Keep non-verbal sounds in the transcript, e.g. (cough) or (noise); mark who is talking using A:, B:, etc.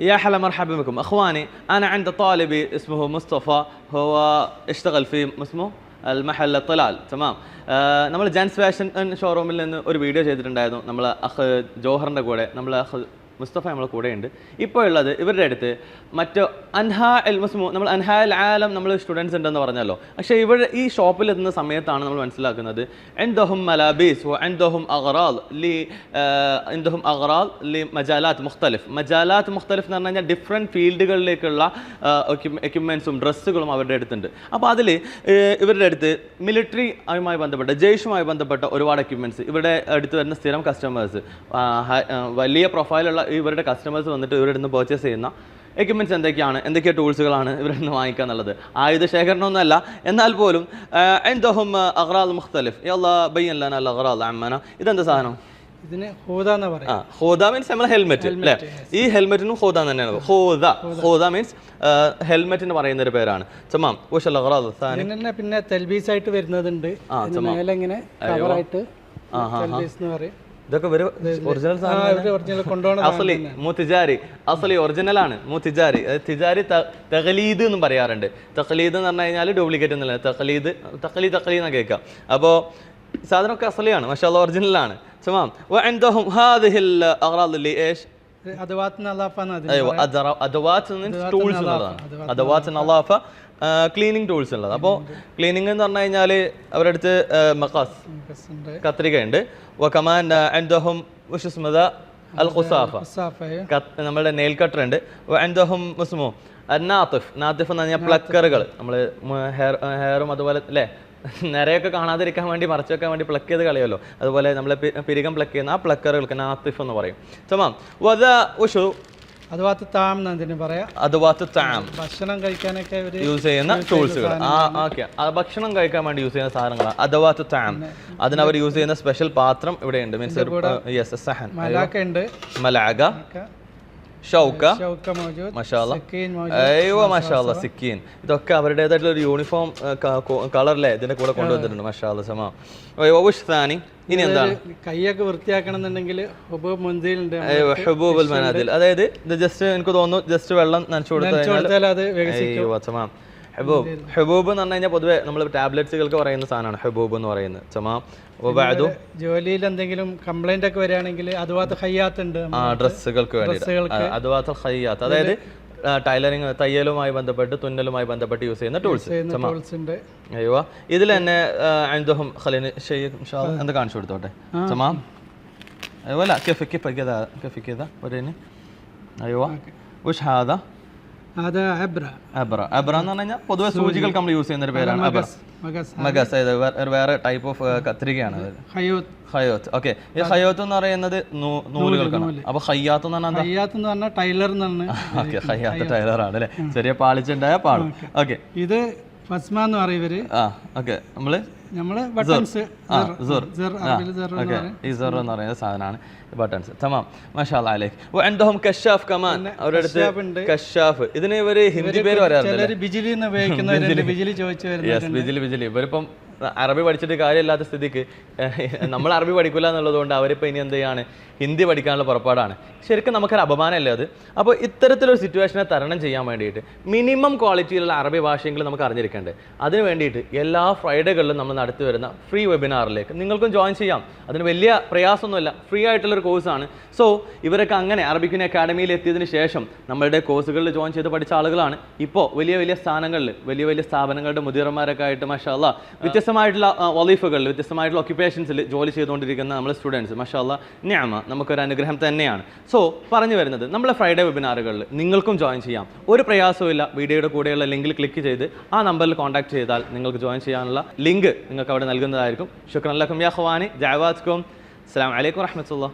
A: يا هلا مرحبا بكم اخواني انا عند طالبي اسمه مصطفى هو اشتغل في اسمه المحل الطلال تمام നമ്മൾ ജാൻസ് ഫാഷൻ ഷോറൂമിൽ നിന്ന് ഒരു വീഡിയോ ചെയ്തിട്ടുണ്ടായിരുന്നു നമ്മൾ അഹ് ജോഹറിൻ്റെ കൂടെ നമ്മൾ അഹ് മുസ്തഫ നമ്മളെ കൂടെയുണ്ട്. ഇപ്പോൾ ഉള്ളത് ഇവരുടെ അടുത്ത് മറ്റു അൻഹാ എൽ മുസ്മു നമ്മൾ അൻഹാ എൽ ആലം നമ്മൾ സ്റ്റുഡൻസ് ഉണ്ടെന്ന് പറഞ്ഞല്ലോ. പക്ഷേ ഇവർ ഈ ഷോപ്പിൽ എത്തുന്ന സമയത്താണ് നമ്മൾ മനസ്സിലാക്കുന്നത്. എൻദഹും മലാബീസ് എൻദഹും അഗറാൽ ലി എൻദോഹും അഗറാൽ ലി മജാലാത്ത് മുഖ്തലിഫ്. മജാലാത്ത് മുഖ്തലിഫ് എന്ന് പറഞ്ഞു കഴിഞ്ഞാൽ ഡിഫറെന്റ് ഫീൽഡുകളിലേക്കുള്ള എക്യുപ്മെൻസും ഡ്രസ്സുകളും അവരുടെ അടുത്തുണ്ട്. അപ്പോൾ അതിൽ ഇവരുടെ അടുത്ത് മിലിറ്ററി ആയുമായി ബന്ധപ്പെട്ട ജയ്ഷുമായി ബന്ധപ്പെട്ട ഒരുപാട് എക്യുപ്മെന്റ്സ് ഇവരുടെ അടുത്ത് വരുന്ന സ്ഥിരം കസ്റ്റമേഴ്സ് വലിയ പ്രൊഫൈലുള്ള ഇവരുടെ കസ്റ്റമേഴ്സ് വന്നിട്ട് ഇവരുടെ നിന്ന് പർച്ചേസ് ചെയ്യുന്ന എക്യുപ്മെന്റ്സ് എന്തൊക്കെയാണ്? എന്തൊക്കെ ടൂൾസുകളാണ് ഇവരിൽ നിന്ന് വാങ്ങിക്കുക എന്നുള്ളത്. ആയുധ ശേഖരണമൊന്നുമല്ല എന്നാൽ പോലും എന്തോഹും അഹ്റാൽ മുഖ്തലിഫ്. യല്ലാ ബയ്യൻ ലന അൽ അഗ്രാൽ അമ്മന. ഇതെന്താ സാധനം?
B: ഇതിന് ഹൂദ എന്ന് പറയും.
A: ആ ഹോദ മീൻസ് നമ്മൾ ഹെൽമെറ്റ് അല്ലേ ഈ ഹെൽമെറ്റിനും ഹോദ തന്നെയാണ് ഹോദ. ഹോദ. മീൻസ് ഹെൽമെറ്റിന് പറയുന്ന ഒരു പേരാണ്. ചമാം ഉഷൽ അഗ്രാൽ സാനി
B: ഇതിന് പിന്നെ തെൽബീസ് ആയിട്ട് വരുന്നതുണ്ട് ഇങ്ങനെ കവറായിട്ട് എന്ന് പറയും.
A: ഇതൊക്കെ ഒറിജിനൽ അസലി മുത്തിജാരി. അസലി ഒറിജിനൽ ആണ്. മുത്തിജാരി. തിജാരി തകലീദ് എന്ന് പറയാറുണ്ട്. തഖലീദ് എന്ന് പറഞ്ഞു കഴിഞ്ഞാൽ ഡ്യൂപ്ലിക്കേറ്റ് എന്നല്ല തഖലീദ് തഖലീ തഖലി എന്ന് കേൾക്കാം. അപ്പോൾ സാധനമൊക്കെ അസലിയാണ്. പക്ഷെ അത് ഒറിജിനലാണ് ചുമാം അദവാത്ത് ക്ലീനിങ് ടൂൾസ് ഉള്ളത്. അപ്പോൾ ക്ലീനിങ് എന്ന് പറഞ്ഞു കഴിഞ്ഞാൽ അവരുടെ അടുത്ത് മക്കാസ്
B: ഉണ്ട്
A: കത്രികയുണ്ട്. വക്കമാൻ അൻദഹും വിഷസ്മത അൽ ഖുസാഫ നമ്മളുടെ നമ്മുടെ നെയിൽ കട്ടർ ഉണ്ട് അൻദഹും മുസ്മോ നാത്തിഫ്. നാത്തിഫ് എന്ന് പറഞ്ഞാൽ പ്ലക്കറുകൾ നമ്മൾ ഹെയർ ഹെയറും അതുപോലെ അല്ലേ നിരയൊക്കെ കാണാതിരിക്കാൻ വേണ്ടി മറച്ചു വെക്കാൻ വേണ്ടി പ്ലക്ക് ചെയ്ത് കളിയല്ലോ അതുപോലെ നമ്മൾ പിരികം പ്ലക്ക് ചെയ്യുന്ന ആ പ്ലക്കറുകൾക്ക് നാത്തിഫ് എന്ന് പറയും. തമാം. വദ ഉഷു
B: ഭക്ഷണം കഴിക്കാനൊക്കെ
A: യൂസ് ചെയ്യുന്ന ടൂൾസുകൾ ആ ഓക്കെ. ഭക്ഷണം കഴിക്കാൻ വേണ്ടി യൂസ് ചെയ്യുന്ന സാധനങ്ങളാണ്. അഥവാത്ത് താം. അതിനവർ അവർ യൂസ് ചെയ്യുന്ന സ്പെഷ്യൽ പാത്രം ഇവിടെ ഉണ്ട് മീൻസ് യെസ് സഹൻ.
B: ഉണ്ട്.
A: മലാഗ ഷൗക്ക. അയ്യോ മഷാല സിക്കീൻ. ഇതൊക്കെ അവരുടേതായിട്ടുള്ള ഒരു യൂണിഫോം കളറിലെ ഇതിന്റെ കൂടെ കൊണ്ടുവന്നിട്ടുണ്ട് മഷാല സമ. സ്ഥാനി ഇനി എന്താണ്?
B: കൈയൊക്കെ വൃത്തിയാക്കണം എന്നുണ്ടെങ്കിൽ ഉപ മുന്തിയിലുണ്ട്
A: അയ്യോ, ഹുബൂബുൽ മനാദിൽ അതായത് ഇത് ജസ്റ്റ് എനിക്ക് തോന്നുന്നു ജസ്റ്റ് വെള്ളം നനച്ചു കൊടുത്തു
B: കൊടുത്താൽ അത്
A: ഹെബൂബ്. ഹെബൂബ് എന്ന് പറഞ്ഞു കഴിഞ്ഞാൽ പൊതുവെ നമ്മൾ ടാബ്ലറ്റ്സുകൾക്ക് പറയുന്ന സാധനമാണ് ഹെബൂബ് എന്ന് പറയുന്നത്. ചുമ
B: ജോലിയിൽ എന്തെങ്കിലും കംപ്ലൈന്റ് ഒക്കെ വരികയാണെങ്കിൽ അതുവാത്ത ഹയ്യാത്ത് ഉണ്ട്
A: ആ ഡ്രസ്സുകൾക്ക് വേണ്ടി അതുവാത്ത ഹയ്യാത്ത്. അതായത് ടൈലറിങ് തയ്യലുമായി ബന്ധപ്പെട്ട് തുന്നലുമായി ബന്ധപ്പെട്ട് യൂസ് ചെയ്യുന്ന ടൂൾസ് അയ്യോ ഇതിൽ തന്നെ അൻദുഹം ഖലീന് എന്താ കാണിച്ചു കൊടുത്തോട്ടെ? ചമാ അയ്യോ അല്ല കെഫിക്ക് പക്കിയതാ കെഫിക്കിയതാ ഒരേന് അയ്യോ ഉഷ് ഹാദ
B: അത് അബ്ര.
A: അബ്ര. അബ്ര എന്ന് പറഞ്ഞു കഴിഞ്ഞാൽ പൊതുവെ സൂചികൾക്ക് നമ്മൾ യൂസ് ചെയ്യുന്ന ഒരു പേരാണ്. അബ്ര.
B: മഗസ്.
A: വേറെ ടൈപ്പ് ഓഫ് കത്രികയാണ് അത്.
B: ഹയ്യൂത്ത്
A: ഹയോത്ത്. ഓക്കെ ഈ ഹയോത്ത് എന്ന് പറയുന്നത് നൂലുകൾക്കാണ്. അപ്പൊ ഹയ്യാത്ത് എന്ന് പറഞ്ഞാൽ
B: ഹയ്യാത്ത് എന്ന് പറഞ്ഞാൽ ടൈലർ എന്നാണ്
A: ഓക്കെ (laughs) ഹയ്യാത്ത് ആണ് അല്ലേ? ചെറിയ പാളിച്ചുണ്ടായ പാളും. ഓക്കെ.
B: ഇത് ഫസ്മ എന്ന് പറയും ഇവർ.
A: ആ. ഓക്കെ നമ്മൾ ഈ സെർ. എന്ന് പറയുന്ന സാധനമാണ് ബട്ടൺസ് തമാം മാഷാ അലൈക്ക് വഅൻദഹും കഷാഫ് കമാൻ അവരുടെ കഷാഫ് ഇതിന് ഇവർ ഹിന്ദി പേര് പറയാറുണ്ട്
B: ബിജിലി ബിജിലി. ചോദിച്ചു
A: ബിജിലി ബിജിലി. ഇവരിപ്പം അറബി പഠിച്ചിട്ട് കാര്യമില്ലാത്ത സ്ഥിതിക്ക് നമ്മൾ അറബി പഠിക്കില്ല എന്നുള്ളതുകൊണ്ട് അവരിപ്പോൾ ഇനി എന്ത് ചെയ്യാണ്? ഹിന്ദി പഠിക്കാനുള്ള പുറപ്പാടാണ്. ശരിക്കും നമുക്കൊരു അപമാനമല്ലേ അത്? അപ്പോൾ ഇത്തരത്തിലൊരു സിറ്റുവേഷനെ തരണം ചെയ്യാൻ വേണ്ടിയിട്ട് മിനിമം ക്വാളിറ്റിയിലുള്ള അറബി ഭാഷയെങ്കിലും നമുക്ക് അറിഞ്ഞിരിക്കേണ്ടത്. അതിന് വേണ്ടിയിട്ട് എല്ലാ ഫ്രൈഡേകളിലും നമ്മൾ നടത്തി വരുന്ന ഫ്രീ വെബിനാറിലേക്ക് നിങ്ങൾക്കും ജോയിൻ ചെയ്യാം. അതിന് വലിയ പ്രയാസമൊന്നുമില്ല ഫ്രീ ആയിട്ടുള്ളൊരു കോഴ്സാണ് സോ ഇവരൊക്കെ അങ്ങനെ അറബിക്കിന് അക്കാഡമിയിൽ എത്തിയതിന് ശേഷം നമ്മളുടെ കോഴ്സുകളിൽ ജോയിൻ ചെയ്ത് പഠിച്ച ആളുകളാണ്. ഇപ്പോൾ വലിയ വലിയ സ്ഥാനങ്ങളിൽ വലിയ വലിയ സ്ഥാപനങ്ങളുടെ മുതിർമാരൊക്കെ ആയിട്ട് മഷാല്ല വ്യത്യസ്തമായിട്ടുള്ള വലീഫുകളിൽ വ്യത്യസ്തമായിട്ടുള്ള ഒക്യുപ്പേഷൻസിൽ ജോലി ചെയ്തുകൊണ്ടിരിക്കുന്ന നമ്മളെ സ്റ്റുഡൻസ് മഷാല്ല ഞാമ നമുക്കൊരു അനുഗ്രഹം തന്നെയാണ്. സോ പറഞ്ഞു വരുന്നത് നമ്മളെ ഫ്രൈഡേ വെബിനാറുകളിൽ നിങ്ങൾക്കും ജോയിൻ ചെയ്യാം. ഒരു പ്രയാസവും വീഡിയോയുടെ കൂടെയുള്ള ലിങ്കിൽ ക്ലിക്ക് ചെയ്ത് ആ നമ്പറിൽ കോൺടാക്ട് ചെയ്താൽ നിങ്ങൾക്ക് ജോയിൻ ചെയ്യാനുള്ള ലിങ്ക് നിങ്ങൾക്ക് അവിടെ നൽകുന്നതായിരിക്കും. ശുക്രൻ ലഖം യാ ഖവാനി ജാവാത്ക്കും അസ്സാം വലൈക്കും വറഹമത്തുള്ള